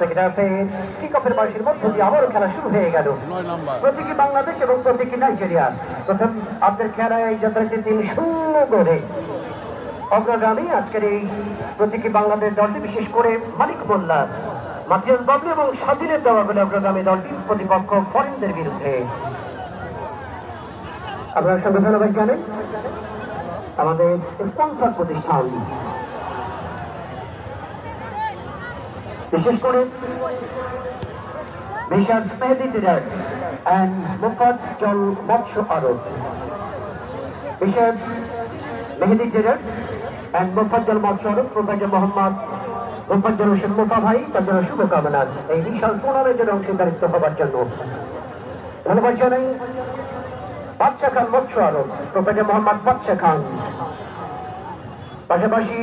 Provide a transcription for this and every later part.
Second হাফে kick অফের বাসির মধ্য দিয়ে আবারও খেলা শুরু হয়ে গেল। প্রতীকী বাংলাদেশ এবং প্রতীকী নাইজেরিয়া। প্রথম আপনাদের খেলায় যথারীতি তিন শূন্য করে অগ্রগামী আজকের এই প্রতীকী বাংলাদেশ দলটি বিশেষ করে মানিক মোল্লা মাতিয়াস বাবলু এবং স্বাধীনের দেওয়া বলে অগ্রগামী দলটি প্রতিপক্ষ ফরেনদের বিরুদ্ধে। আপনারা সঙ্গে ধন্যবাদ জানেন আমাদের স্পন্সর প্রতিষ্ঠান বিশেষ করে বিশাল মেহেদি ট্রেডার্স অ্যান্ড মুফাজ্জল মৎস্য আড়ত বিশাল মেহেদি ট্রেডার্স অ্যান্ড মুফাজ্জল মৎস্য আড়ত প্রফেসর মোহাম্মদ মুফাজ্জল হোসেন মুফা ভাই তার জন্য শুভকামনা। এই বিশাল টুর্নামেন্টের অংশীদারিত্ব হবার জন্য। ধন্যবাদ জানাই বাদশা খান মৎস্য আড়ত প্রফেসর মোহাম্মদ বাদশা খান। পাশাপাশি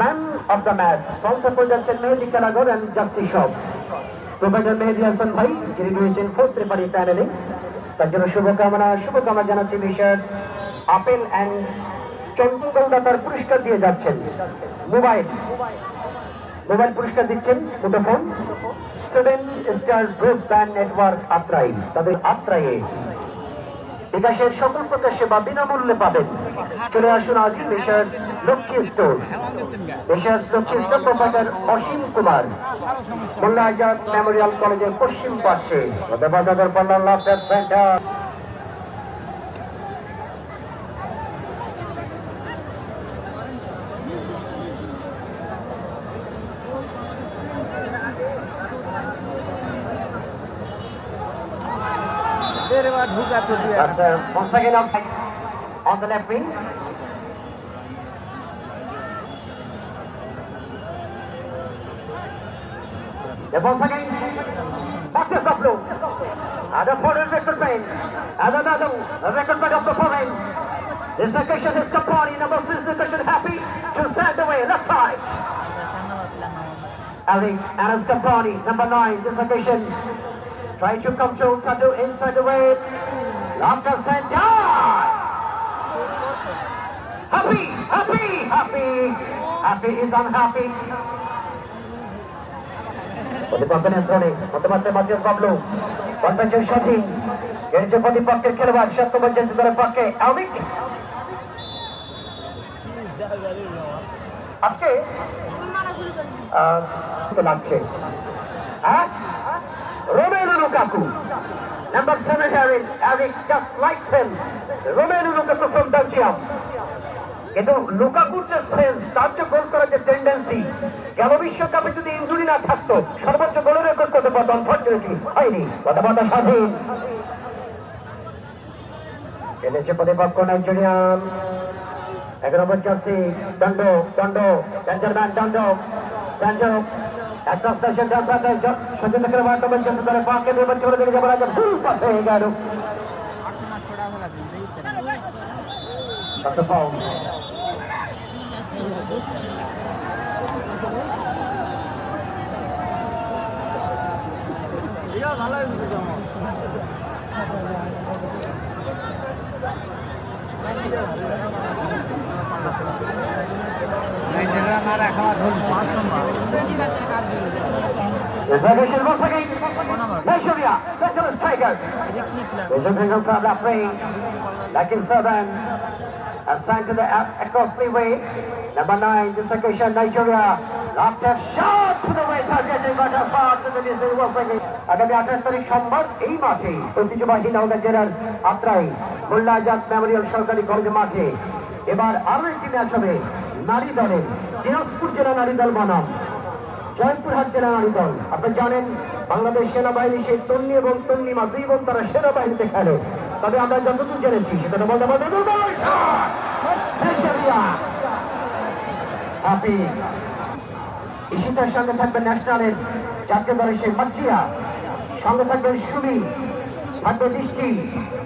ম্যান দ্য ম্যাচ স্পন্সর করে যাচ্ছেন Mehedi কারাগর and jersey shop professor Mehedi Hasan ভাই যিনি রয়েছেন ফোর্থ রেফারি প্যানেলে তার জন্য শুভকামনা শুভকামনা জানাচ্ছি বিশেষ আপেল অ্যান্ড চন্দ্রগৌড়া তার পুরস্কার দিয়ে যাচ্ছেন। মোবাইল। মোবাইল পুরস্কার দিচ্ছেন মুঠোফোন। Seven star broadband network Atrai তাদের আত্রাইয়ে বিকাশের সকল প্রকার বা বিনামূল্যে পাবেন। চলে আসুন আজই messrs Lakshmi store. Messrs Lakshmi store proprietor Asim Kumar. Molla Azad memorial কলেজের পশ্চিম পার্শ্বে। বাজার পাল্লা লাভ centre On the left wing, The ball again. Back to Soplu. Ada foreign record man. Another Nadu. Record man of the foreign. This occasion is Kapari. Number six occasion happy to send away. Left side. Ali Anas Kapari. Number nine. This occasion trying to to Tadu inside the way. Laughter center. Happy, happy, happy. Happy is unhappy. প্রতিপক্ষের নিয়ন্ত্রণে মধ্যমাত্রে মাতিয়াস Bablu convention স্বাধীন এর যে প্রতিপক্ষের খেলোয়াড় সত্যবঞ্জন দলের পক্ষে আমিক আজকে লাগছে হ্যাঁ লুকাকু নাম্বার সেভেন হ্যারিং হ্যারিং জাস্ট লাইক সেন রোমেলু লুকাকু ফ্রম বেলজিয়াম কিন্তু লুকাকুর যে সেন্স তার যে গোল করার যে টেন্ডেন্সি গেল বিশ্বকাপে যদি ইঞ্জুরি না থাকতো, সর্বোচ্চ গোলের রেকর্ড করতে পারতো অনফর্চুনেটলি হয়নি। কথা কথাবার্তা স্বাধীন। এনেছে প্রতিপক্ষ নাইজেরিয়ান। এক নম্বর জার্সি দণ্ড দণ্ড ডেঞ্জারম্যান দণ্ড দণ্ড স্টেশন ডান পাতে সচেতন করে বার্তা বলছেন তারা পাকে নির্বাচন করে দিকে যাবার আগে ভুল পাশে হয়ে গেল That's reservation বসাকেই Nigeria central striker reservation from referee Lakin Saban assigned to the across the way number 9 this occasion Nigeria locked a shot to the way targeting but a far to the Nigeria বসাকে আগামী 28 তারিখ সোমবার এই মাঠে ঐতিহ্যবাহী নওগাঁ জেলার আত্রাই মোল্লা Azad memorial সরকারি college মাঠে এবার আরও একটি ম্যাচ হবে নারী দলের দিনাজপুর জেলা নারী দল বনাম, জয়পুরহাট জেলা নারী দল। আপনি জানেন, বাংলাদেশ সেনাবাহিনী সেই তন্নি এবং তন্নিমা, দুই বোন তারা সেনাবাহিনীতে খেলে। তবে আমরা যতদূর জেনেছি সেটা বলতে বলতে আপনি ইশিতার সঙ্গে থাকবেন ন্যাশনালের জাতীয় দলের সেই মার্জিয়া। সঙ্গে থাকবেন সুমি থাকবে দৃষ্টি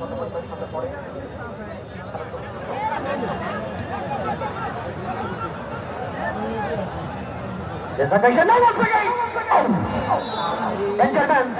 There's a nation. No one's again. Oh. Benjamin.